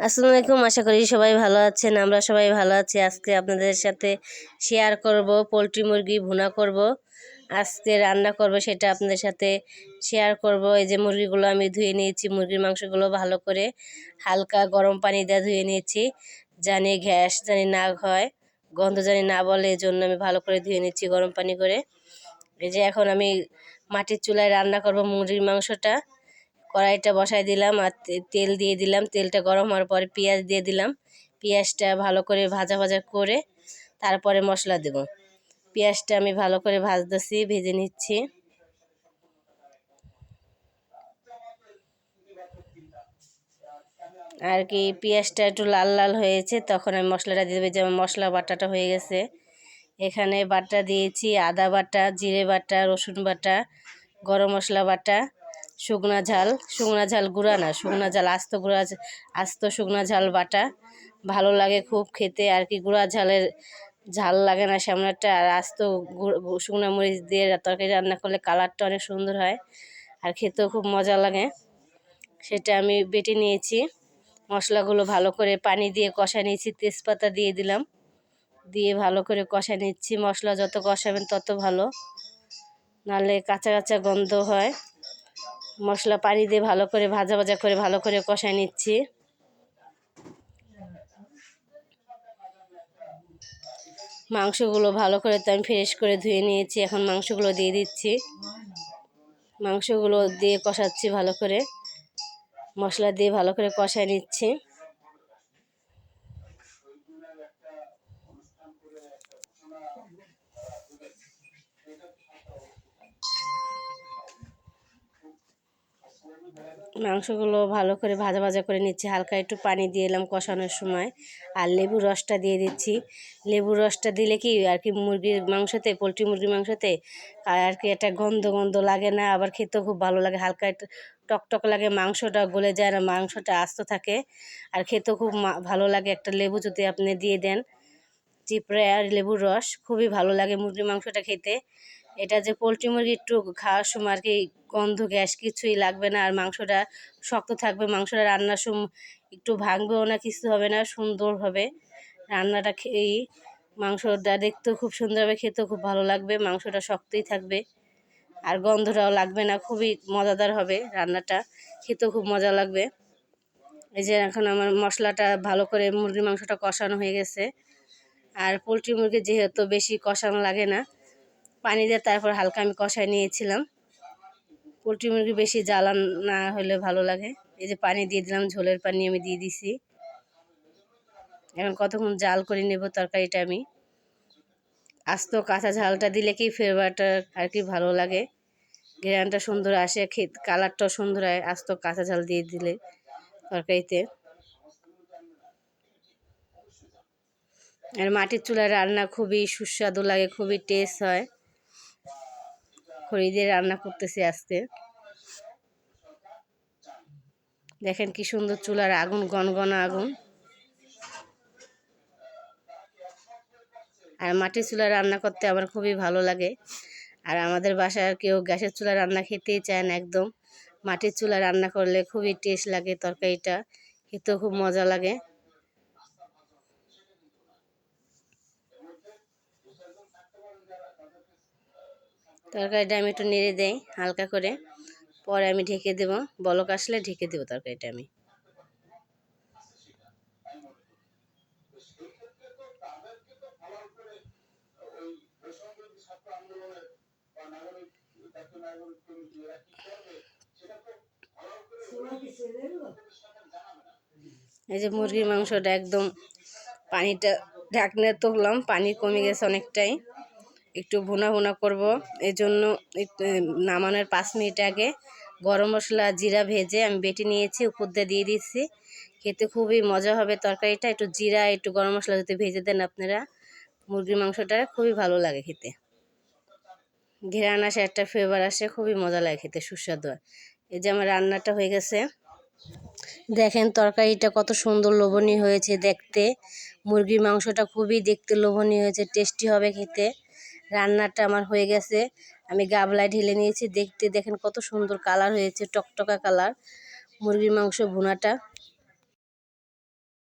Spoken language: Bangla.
আসসালামু আলাইকুম আশা করি সবাই ভালো আছেন। আমরা সবাই ভালো আছি। আজকে আপনাদের সাথে শেয়ার করব পোলট্রি মুরগি ভুনা করব। আজকে রান্না করব সেটা আপনাদের সাথে শেয়ার করব। এই যে মুরগিগুলো আমি ধুয়ে নিয়েছি, মুরগির মাংসগুলো ভালো করে হালকা গরম পানি দিয়ে ধুয়ে নিয়েছি। জানি গ্যাস জানি না হয়, গন্ধ জানি না বলে এই জন্য আমি ভালো করে ধুয়ে নিচ্ছি গরম পানি করে। এই যে এখন আমি মাটির চুলায় রান্না করব মুরগির মাংসটা। কড়াইটা বসাই দিলাম আর তেল দিয়ে দিলাম। তেলটা গরম হওয়ার পরে পেঁয়াজ দিয়ে দিলাম। পেঁয়াজটা ভালো করে ভাজা ভাজা করে তারপরে মশলা দেব। পেঁয়াজটা আমি ভালো করে ভাজতেছি, ভেজে নিচ্ছি। আর কি পেঁয়াজটা একটু লাল লাল হয়েছে, তখন আমি মশলাটা দিয়ে দেবো। যেমন মশলা বাটাটা হয়ে গেছে। এখানে বাটা দিয়েছি আদা বাটা, জিরে বাটা, রসুন বাটা, গরম মশলা বাটা। শুকনা ঝাল শুকনা ঝাল গুঁড়া না, শুকনা ঝাল, আস্ত গুঁড়া আস্ত শুকনা ঝাল বাটা। ভালো লাগে খুব খেতে, আর কি গুঁড়া ঝালের ঝাল লাগে না সামনে একটা, আর আস্ত শুকনো মরিচ দিয়ে তরকারি রান্না করলে কালারটা অনেক সুন্দর হয়, আর খেতেও খুব মজা লাগে। সেটা আমি বেটে নিয়েছি, মশলাগুলো ভালো করে পানি দিয়ে কষা নিয়েছি, তেজপাতা দিয়ে দিলাম। দিয়ে ভালো করে কষা নিচ্ছি, মশলা যত কষাবেন তত ভালো, নাহলে কাঁচা কাঁচা গন্ধ হয়। মশলা পানি দিয়ে ভালো করে ভাজা ভাজা করে ভালো করে কষায় নিচ্ছি। মাংসগুলো ভালো করে তো আমি ফ্রেশ করে ধুয়ে নিয়েছি, এখন মাংসগুলো দিয়ে দিচ্ছি। মাংসগুলো দিয়ে কষাচ্ছি ভালো করে। মশলা দিয়ে ভালো করে কষায় নিচ্ছি। মাংসগুলো ভালো করে ভাজা ভাজা করে নিচ্ছি। হালকা একটু পানি দিয়ে এলাম কষানোর সময়। আর লেবুর রসটা দিয়ে দিচ্ছি। লেবুর রসটা দিলে কি আর কি মুরগির মাংসতে, পোলট্রি মুরগির মাংসতে আর কি একটা গন্ধ গন্ধ লাগে না, আবার খেতেও খুব ভালো লাগে। হালকা একটু টকটক লাগে, মাংসটা গলে যায় না মাংসটা আস্ত থাকে। আর খেতেও খুব ভালো লাগে। একটা লেবু যদি আপনি দিয়ে দেন চিপড়ে আর লেবুর রস, খুবই ভালো লাগে মুরগির মাংসটা খেতে। এটা যে পোলট্রি মুরগি একটু খাওয়ার সময় আর কি গন্ধ, গ্যাস কিছুই লাগবে না, আর মাংসটা শক্ত থাকবে, মাংসটা রান্নার সময় একটু ভাঙবেও না, কিছু হবে না, সুন্দর হবে। রান্নাটা খেয়েই মাংসটা দেখতেও খুব সুন্দর হবে, খেতেও খুব ভালো লাগবে, মাংসটা শক্তই থাকবে। আর গন্ধটাও লাগবে না, খুবই মজাদার হবে রান্নাটা, খেতেও খুব মজা লাগবে। এই যে এখন আমার মশলাটা ভালো করে মুরগির মাংসটা কষানো হয়ে গেছে। আর পোলট্রি মুরগি যেহেতু বেশি কষানো লাগে না, পানি দিয়ে তারপর হালকা আমি কষায় নিয়েছিলাম। পোলট্রি মুরগি বেশি জ্বালান না হলে ভালো লাগে। এই যে পানি দিয়ে দিলাম, ঝোলের পানি আমি দিয়ে দিছি। এখন কতক্ষণ জাল করে নেব তরকারিটা আমি। আস্ত কাঁচা ঝালটা দিলে কি ফ্লেভারটা আর কি ভালো লাগে। গ্রানটা সুন্দর আসে খেত কালারটাও সুন্দর হয় আস্ত কাঁচা ঝাল দিয়ে দিলে তরকারিতে। আর মাটির চুলায় রান্না খুবই সুস্বাদু লাগে, খুবই টেস্ট হয়। খড়ি রান্না করতেছি আজকে। দেখেন কি সুন্দর চুলার আগুন গনগনা আগুন। আর মাটির চুলায় রান্না করতে আমার খুবই ভালো লাগে। আর আমাদের বাসায় কেউ গ্যাসের চুলায় রান্না খেতেই চায় না একদম। মাটির চুলা রান্না করলে খুবই টেস্ট লাগে তরকারিটা, খেতেও খুব মজা লাগে। তরকারিটা আমি একটু নেড়ে দেই, হালকা করে। পরে আমি ঢেকে দেবো। বলক আসলে ঢেকে দেবো তরকারিটা আমি। এই যে মুরগির মাংসটা একদম পানিটা ঢাকনে তুললাম, পানি কমে গেছে অনেকটাই। একটু ভুনা ভুনা করব। এই জন্য নামানোর পাঁচ মিনিট আগে গরম মশলা, জিরা ভেজে আমি বেটে নিয়েছি, উপর দিয়ে দিয়ে দিচ্ছি। খেতে খুবই মজা হবে তরকারিটা। একটু জিরা, একটু গরম মশলা যদি ভেজে দেন আপনারা, মুরগির মাংসটা খুবই ভালো লাগে খেতে। ঘেরান আসে, একটা ফ্লেভার আসে, খুবই মজা লাগে খেতে, সুস্বাদু। এই যে আমার রান্নাটা হয়ে গেছে। দেখেন তরকারিটা কত সুন্দর লোভনীয় হয়েছে দেখতে। মুরগির মাংসটা খুবই দেখতে লোভনীয় হয়েছে টেস্টি হবে খেতে। রান্নাটা আমার হয়ে গেছে। আমি গাবলায় ঢেলে নিয়েছি। দেখতে দেখেন কত সুন্দর কালার হয়েছে, টকটকা কালার মুরগির মাংস ভুনাটা।